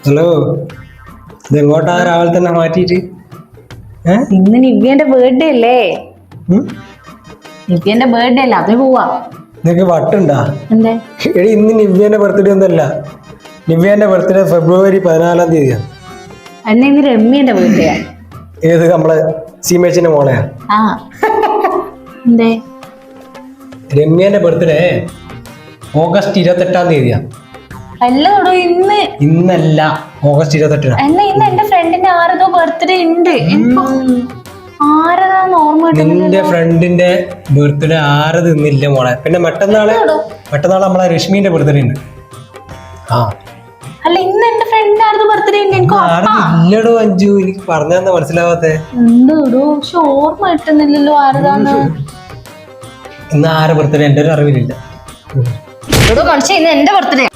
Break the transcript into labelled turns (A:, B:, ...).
A: Hello ഇതെങ്ങോട്ടാ രാവിലെ തന്നെ മാറ്റിയിട്ട്?
B: ഇന്ന് നിവ്യന്റെ ബർത്ത്ഡേ അല്ലേ? നിവ്യന്റെ ബർത്ത്ഡേ അല്ല? അതിന് പോവാ.
A: നിനക്ക് വട്ടുണ്ടാ? എടി ഇന്ന് നിവ്യന്റെ ബർത്ത്ഡേ ഒന്നല്ല നിവ്യന്റെ ബർത്ത്ഡേ ഫെബ്രുവരി പതിനാലാം തീയതിയാണ്
B: അന്നെ ഇന്ന് രമ്യന്റെ ബർത്ത്ഡേ
A: ഏത് നമ്മളെ സീമേച്ചിന്റെ മോളെയാ? രമ്യേന്റെ ബർത്ത്ഡേ ഓഗസ്റ്റ് ഇരുപത്തെട്ടാം തീയതിയാ.
B: തൊടു ഇന്ന്.
A: ഇന്നല്ല ഓഗസ്റ്റ് ഇരുപത്തെട്ടിന്.
B: അല്ല ഇന്ന് എന്റെ ഫ്രണ്ടിന്റെ ആരതോ ബർത്ത്ഡേ ഉണ്ട്. ആരതാന്ന് ഓർമ്മ
A: നിന്റെ ഫ്രണ്ടിന്റെ ബർത്ത്ഡേ ആരത് ഇന്നില്ല മോളെ. പിന്നെ മറ്റന്നാൾ മറ്റന്നാൾ നമ്മളെ രശ്മിന്റെ ബർത്ത്ഡേ ഉണ്ട്. ആ.
B: അല്ല ഇന്ന് എന്റെ ഫ്രണ്ടിന്റെ ആരതോ ബർത്ത്ഡേ ഉണ്ട്. എനിക്ക്
A: ഇല്ലടോ അഞ്ചു എനിക്ക് പറഞ്ഞാ മനസ്സിലാവാത്തെ.
B: ഉണ്ട് തൊടു പക്ഷെ ഓർമ്മ കിട്ടുന്നില്ലല്ലോ ആരതാന്ന്.
A: ഇന്ന് ആരെ ബർത്ത്ഡേ എന്റെ ഒരു അറിവിലില്ല.
B: തൊടു കളിച്ച ഇന്ന് എന്റെ ബർത്ത്ഡേ